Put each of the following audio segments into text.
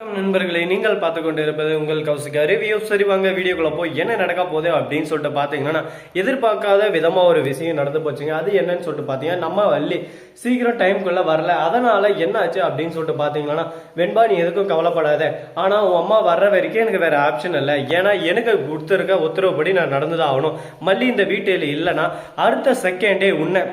நண்பர்களே நீங்கள் பார்த்து கொண்டு இருப்பது உங்கள் கௌசிகா ரிவ்யூ சரி வாங்க வீடியோக்குள்ள போய் என்ன நடக்க போகுது அப்படின்னு சொல்லிட்டு பார்த்தீங்கன்னா எதிர்பார்க்காத விதமாக ஒரு விஷயம் நடந்து போச்சுங்க. அது என்னன்னு சொல்லிட்டு பார்த்தீங்கன்னா நம்ம வள்ளி சீக்கிரம் டைம்குள்ள வரல. அதனால என்ன ஆச்சு அப்படின்னு சொல்லிட்டு பார்த்தீங்கன்னா வெண்பா நீ எதுக்கும் கவலைப்படாத. ஆனால் உன் அம்மா வர்ற வரைக்கும் எனக்கு வேற ஆப்ஷன் இல்லை. ஏன்னா எனக்கு கொடுத்துருக்க உத்தரவுப்படி நான் நடந்துதான் ஆகணும். மல்லி இந்த வீட்டில் இல்லைன்னா அடுத்த செகண்டே உன்னை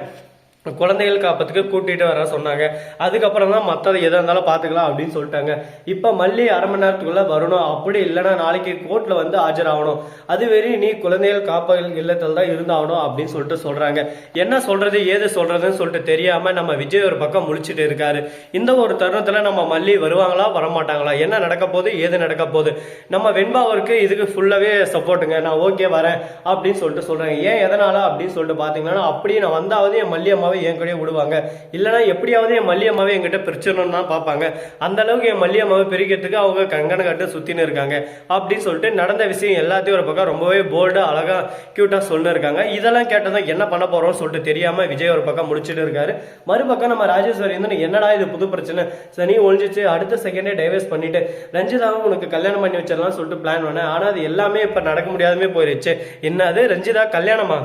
குழந்தைகள் காப்பத்துக்கு கூட்டிட்டு வர சொன்னாங்க. அதுக்கப்புறம் தான் மற்றது எதாக இருந்தாலும் பார்த்துக்கலாம் அப்படின்னு சொல்லிட்டாங்க. இப்போ மல்லி அரை மணி நேரத்துக்குள்ள வரணும். அப்படி இல்லைன்னா நாளைக்கு கோர்ட்டில் வந்து ஆஜராகணும். அது வரையும் நீ குழந்தைகள் காப்பகல் இல்லத்தில் தான் இருந்தாகணும் அப்படின்னு சொல்லிட்டு சொல்கிறாங்க என்ன சொல்கிறது ஏது சொல்கிறதுன்னு சொல்லிட்டு தெரியாமல் நம்ம விஜய் ஒரு பக்கம் முழிச்சிட்டு இருக்காரு. இந்த ஒரு தருணத்தில் நம்ம மல்லி வருவாங்களா வரமாட்டாங்களா? என்ன நடக்க போகுது ஏது நடக்க போகுது? நம்ம வெண்பாவருக்கு இதுக்கு ஃபுல்லாகவே சப்போர்ட்டுங்க நான் ஓகே வரேன் அப்படின்னு சொல்லிட்டு சொல்கிறாங்க ஏன் எதனால அப்படின்னு சொல்லிட்டு பார்த்தீங்கன்னா அப்படி நான் வந்தாவது என் மல்லியம்மாவை அம்மாவை என் கூடயே விடுவாங்க. இல்லைன்னா எப்படியாவது என் மல்லி அம்மாவை என்கிட்ட பிரிச்சிடணும்னு தான் பார்ப்பாங்க. அந்த அளவுக்கு என் மல்லி அம்மாவை பிரிக்கிறதுக்கு அவங்க கங்கண கட்டு சுற்றின்னு இருக்காங்க. அப்படின்னு சொல்லிட்டு நடந்த விஷயம் எல்லாத்தையும் ஒரு பக்கம் ரொம்பவே போல்டாக அழகா க்யூட்டாக சொல்லி இருக்காங்க இதெல்லாம் கேட்டதும் என்ன பண்ண போறோம்னு சொல்லிட்டு தெரியாமல் விஜய் ஒரு பக்கம் முடிச்சுட்டு இருக்காரு. மறுபக்கம் நம்ம ராஜேஸ்வரி வந்து என்னடா இது புது பிரச்சனை? சனி ஒழிஞ்சிச்சு. அடுத்த செகண்டே டைவர்ஸ் பண்ணிட்டு ரஞ்சிதாவும் உனக்கு கல்யாணம் பண்ணி வச்சிடலாம் சொல்லிட்டு பிளான் பண்ணேன். ஆனால் அது எல்லாமே இப்போ நடக்க முடியாதமே போயிருச்சு. என்னது? ரஞ்சிதா கல்யாணமா?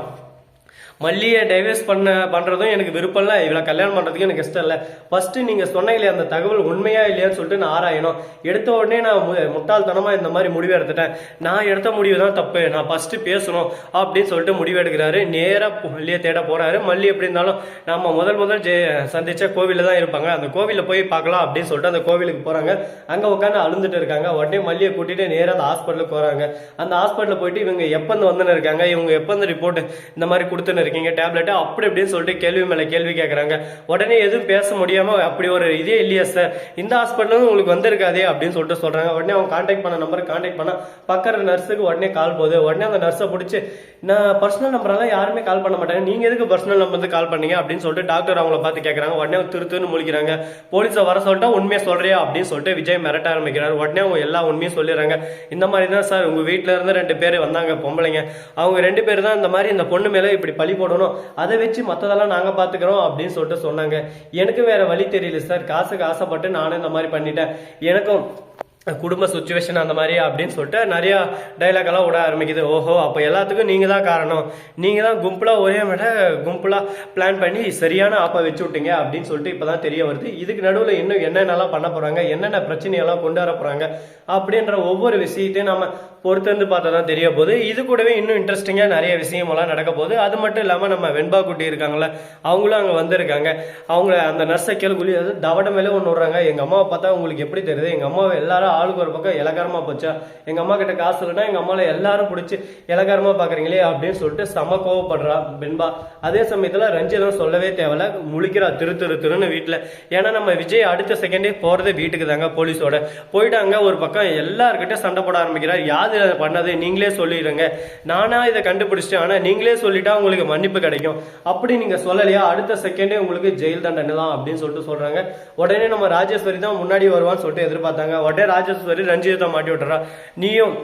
மல்லியை டைவர்ஸ் பண்ண பண்ணுறதும் எனக்கு விருப்பம் இல்லை. இவளை கல்யாணம் பண்ணுறதுக்கு எனக்கு இஷ்டம் இல்லை. ஃபஸ்ட்டு நீங்கள் சொன்னீங்களே அந்த தகவல் உண்மையா இல்லையான்னு சொல்லிட்டு நான் ஆராயணும். எடுத்த உடனே நான் மு- இந்த மாதிரி முடிவு எடுத்துட்டேன். நான் எடுத்த முடிவு தான் தப்பு. நான் ஃபஸ்ட்டு பேசணும் அப்படின்னு சொல்லிட்டு முடிவு எடுக்கிறாரு. நேராக மல்லியை தேட போகிறாரு மல்லி எப்படி இருந்தாலும் நம்ம முதல் முதல் ஜெய சந்தித்த கோவிலில் தான் இருப்பாங்க. அந்த கோவிலில் போய் பார்க்கலாம் அப்படின்னு சொல்லிட்டு அந்த கோவிலுக்கு போகிறாங்க அங்கே உட்காந்து அழுந்துட்டு இருக்காங்க. உடனே மல்லியை கூட்டிகிட்டு நேராக அந்த ஹாஸ்பிட்டலுக்கு போகிறாங்க அந்த ஹாஸ்பிட்டலில் போயிட்டு இவங்க எப்பந்து வந்துன்னு இருக்காங்க. இவங்க எப்போ ரிப்போர்ட் இந்த மாதிரி கொடுத்துன்னு இருக்கீங்க டேப்லெட் அப்படி இப்படின்னு சொல்லிட்டு கேள்வி மேலே கேள்வி கேட்குறாங்க உடனே எதுவும் பேச முடியாம அப்படி ஒரு இதே இல்லையா சார் இந்த ஹாஸ்பிட்டலும் உங்களுக்கு வந்திருக்காதே அப்படின்னு சொல்லிட்டு சொல்றாங்க. உடனே அவங்க கான்டாக்ட் பண்ண நம்பர் கான்டாக்ட் பண்ணால் பக்கத்து நர்ஸுக்கு உடனே கால் போகுது. உடனே அந்த நர்ஸை பிடிச்சி நான் பர்சனல் நம்பரெல்லாம் யாருமே கால் பண்ண மாட்டாங்க. நீங்க எதுக்கு பர்சனல் நம்பர் வந்து கால் பண்ணீங்க? அப்படின்னு சொல்லிட்டு டாக்டர் அவங்கள பார்த்து கேட்குறாங்க உடனே அவங்க திருத்துன்னு முழிக்கிறாங்க. போலீஸை வர சொல்லிட்டா உண்மையை சொல்றியா? அப்படின்னு சொல்லிட்டு விஜய் மிரட்ட ஆரம்பிக்கிறார். உடனே அவங்க எல்லா உண்மையும் சொல்லிடுறாங்க. இந்த மாதிரி தான் சார் உங்க வீட்டில் இருந்து ரெண்டு பேர் வந்தாங்க பொம்பளைங்க. அவங்க ரெண்டு பேர் தான் இந்த மாதிரி இந்த பொண்ணு மேலே இப்படி பழி போடணும். அதை வச்சு மற்றதெல்லாம் நாங்கள் பார்த்துக்கிறோம் அப்படின்னு சொல்லிட்டு சொன்னாங்க. எனக்கு வேற வழி தெரியல சார். காசுக்கு ஆசைப்பட்டு நானும் இந்த மாதிரி பண்ணிட்டேன். எனக்கும் குடும்ப சுச்சுவேஷன் அந்த மாதிரி அப்படின்னு சொல்லிட்டு நிறைய டைலாக் எல்லாம் விட ஆரம்பிக்குது. ஓஹோ அப்போ எல்லாத்துக்கும் நீங்க தான் காரணம். நீங்க தான் கும்பலா ஒரே விட கும்பலா பிளான் பண்ணி சரியான ஆப்பை வச்சு விட்டீங்க அப்படின்னு சொல்லிட்டு இப்பதான் தெரிய வருது. இதுக்கு நடுவில் இன்னும் என்னென்னலாம் பண்ண போறாங்க? என்னென்ன பிரச்சனையெல்லாம் கொண்டு வர போறாங்க? அப்படின்ற ஒவ்வொரு விஷயத்தையும் நம்ம பொறுத்திருந்து பார்த்தா தான் தெரிய போகுது இது கூடவே இன்னும் இன்ட்ரெஸ்டிங்காக நிறைய விஷயமெல்லாம் நடக்க போகுது அது மட்டும் இல்லாமல் நம்ம வெண்பா குட்டி இருக்காங்கள அவங்களும் அங்கே வந்திருக்காங்க. அவங்க அந்த நர்ஸை கேள்வி அது தவட மேலே ஒன்று விடுறாங்க. எங்கள் அம்மாவை பார்த்தா உங்களுக்கு எப்படி தெரியுது? எங்கள் அம்மாவை எல்லாரும் ஆளுக்கு ஒரு பக்கம் இலக்காரமாக போச்சா? எங்கள் அம்மா கிட்ட காசு இல்லைன்னா எங்கள் அம்மாவில் எல்லாரும் பிடிச்சி இலக்காரமாக பார்க்குறீங்களே அப்படின்னு சொல்லிட்டு செம கோவப்படுறா வெண்பா. அதே சமயத்தில் ரஞ்சிதம் சொல்லவே தேவையில்ல. முழிக்கிறா திரு திரு திருன்னு வீட்டில். ஏன்னா நம்ம விஜய் அடுத்த செகண்டே போகிறதே வீட்டுக்கு தாங்க போலீஸோட. போயிட்டாங்க ஒரு பக்கம் எல்லார்கிட்ட சண்டை போட ஆரம்பிக்கிறார். யார் இதை பண்ணது நீங்களே சொல்லிடுங்க. நானா இதை கண்டுபிடிச்சிட்டேன் ஆனால் நீங்களே சொல்லிட்டா உங்களுக்கு மன்னிப்பு கிடைக்கும். அப்படி நீங்க சொல்லலையா? அடுத்த செகண்டே உங்களுக்கு ஜெயில் தண்டனை தான் அப்படின்னு சொல்லிட்டு சொல்றாங்க. உடனே நம்ம ராஜேஸ்வரி தான் முன்னாடி வருவான்னு சொல்லிட்டு எதிர்பார்த்தாங்க. உடனே ராஜேஸ்வரி ரஞ்சிதத்தை மாட்டி விட்டுறா நீயும்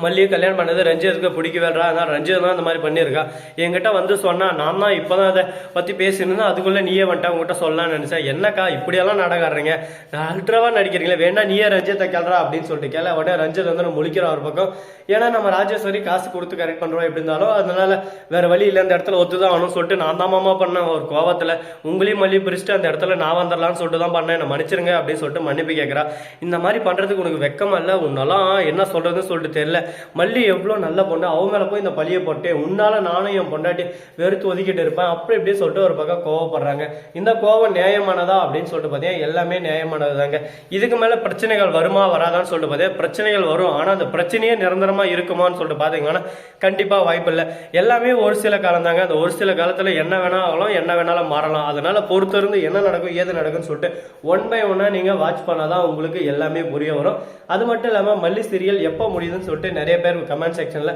மல்லிகை கல்யாணம் பண்ணது ரஞ்சிதத்துக்கு பிடிக்கவேடா அதனால ரஞ்சித் தான் இந்த மாதிரி பண்ணியிருக்கா. என்கிட்ட வந்து சொன்னா நான் தான் இப்போ தான் அதை பற்றி பேசினா அதுக்குள்ளே நீயே வந்துட்டா. உங்ககிட்ட சொல்லலாம்னு நினச்சேன் என்னக்கா இப்படியெல்லாம் நடக்காடுறீங்க நான் அல்ட்ராவா நடிக்கிறீங்களே. வேணா நீயே ரஞ்சித்தை கேள்றா. அப்படின்னு சொல்லிட்டு கேள்வி உடனே ரஞ்சித் வந்து முழிக்கிறா ஒரு பக்கம். ஏன்னா நம்ம ராஜேஸ்வரி காசு கொடுத்து கரெக்ட் பண்ணுறோம் எப்படி இருந்தாலும் அதனால் வேறு வழி இல்லை. அந்த இடத்துல ஒத்து தான் ஆகணும் சொல்லிட்டு நான் தான் மாமா பண்ணேன். ஒரு கோவத்தில் உங்களையும் மல்லி பிரிச்சுட்டு அந்த இடத்துல நான் வந்துடலாம்னு சொல்லிட்டு தான் பண்ணேன். என்னை மன்னிச்சிருங்க. அப்படின்னு சொல்லிட்டு மன்னிப்பு கேட்குறா. இந்த மாதிரி பண்ணுறதுக்கு உனக்கு வெக்கமாக இல்லை? உன்னெல்லாம் என்ன சொல்கிறதுன்னு சொல்லிட்டு தெரியல. மல்லி எவ்வளோ நல்ல பொண்ணு அவங்க மேலே போய் இந்த பழியை போட்டேன் உன்னால நானும் என் பொண்டாட்டி வெறுத்து ஒதுக்கிட்டு இருப்பேன். அப்படி இப்படி சொல்லிட்டு ஒரு பக்கம் கோவப்படுறாங்க. இந்த கோவம் நியாயமானதா அப்படின்னு சொல்லிட்டு பார்த்தீங்கன்னா எல்லாமே நியாயமானது தாங்க இதுக்கு மேலே பிரச்சனைகள் வருமா வராதான்னு சொல்லிட்டு பார்த்தீங்கன்னா பிரச்சனைகள் வரும். ஆனால் அந்த பிரச்சனையே நிரந்தரமாக இருக்குமான்னு சொல்லிட்டு பார்த்தீங்கன்னா கண்டிப்பாக வாய்ப்பு இல்லை. எல்லாமே ஒரு சில காலம் தாங்க அந்த ஒரு சில காலத்தில் என்ன வேணாலும் என்ன வேணாலும் மாறலாம். அதனால பொறுத்திருந்து என்ன நடக்கும் ஏது நடக்கும்னு சொல்லிட்டு ஒன் பை ஒன்னாக நீங்கள் வாட்ச் பண்ணாதான் உங்களுக்கு எல்லாமே புரிய வரும். அது மட்டும் இல்லாமல் மல்லி சீரியல் எப்போ முடியுதுன்னு சொல்லிட்டு நிறைய பேர் கமெண்ட் செக்ஷன்ல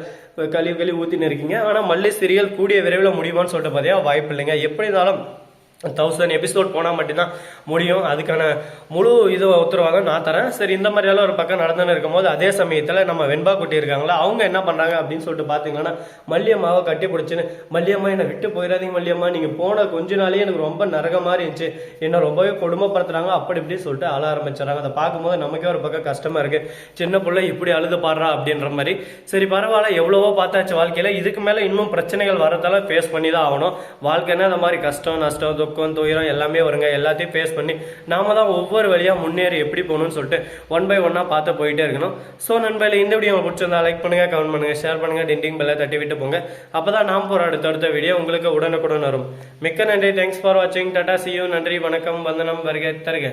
கழிவு கழிவு ஊத்தின்னு இருக்கீங்க. ஆனா மல்லி சீரியல் கூடிய விரைவில் முடியுமான்னு சொல்லிட்டு பார்த்தீங்கன்னா வாய்ப்பு இல்லைங்க. எப்படி இருந்தாலும் தௌசண்ட் எபிசோட் போனால் மட்டும்தான் முடியும். அதுக்கான முழு இது உத்தரவாதம் நான் தரேன். சரி இந்த மாதிரியெல்லாம் ஒரு பக்கம் நடந்துன்னு இருக்கும்போது அதே சமயத்தில் நம்ம வெண்பா குட்டி இருக்காங்களா அவங்க என்ன பண்ணுறாங்க அப்படின்னு சொல்லிட்டு பார்த்தீங்கன்னா மல்லியம்மாவை கட்டி பிடிச்சின்னு மல்லியம்மா என்னை விட்டு போயிடாதீங்க மல்லியம்மா. நீங்கள் போன கொஞ்ச நாளே எனக்கு ரொம்ப நரக மாதிரி இருந்துச்சு. என்ன ரொம்பவே கொடுமைப்படுத்துகிறாங்க அப்படி இப்படி சொல்லிட்டு அழ ஆரம்பிச்சிடறாங்க. அதை பார்க்கும்போது நமக்கே ஒரு பக்கம் கஷ்டமாக இருக்குது சின்ன பிள்ளை இப்படி அழுது பாடுறா அப்படின்ற மாதிரி. சரி பரவாயில்ல எவ்வளவோ பார்த்தாச்சு வாழ்க்கையில். இதுக்கு மேலே இன்னும் பிரச்சனைகள் வரதெல்லாம் ஃபேஸ் பண்ணி தான் ஆகணும். வாழ்க்கைன்னா இந்த மாதிரி கஷ்டம் நஷ்டம் துக்கம் துயரம் எல்லாமே வருங்க. எல்லாத்தையும் ஃபேஸ் பண்ணி நாம தான் ஒவ்வொரு வழியா முன்னேறி எப்படி போகணும்னு சொல்லிட்டு ஒன் பை ஒன்னா பார்த்து போயிட்டே இருக்கணும். ஸோ நண்பர்கள் இந்த வீடியோ உங்களுக்கு பிடிச்சிருந்தா லைக் பண்ணுங்க கமெண்ட் பண்ணுங்க ஷேர் பண்ணுங்க டிண்டிங் பெல்லை தட்டி விட்டு போங்க. அப்பதான் நாம் போற அடுத்தடுத்த வீடியோ உங்களுக்கு உடனுக்குடன் வரும். மிக்க நன்றி. தேங்க்ஸ் ஃபார் வாட்சிங் டாடா சியூ நன்றி வணக்கம். வந்தனம் வருக தருக.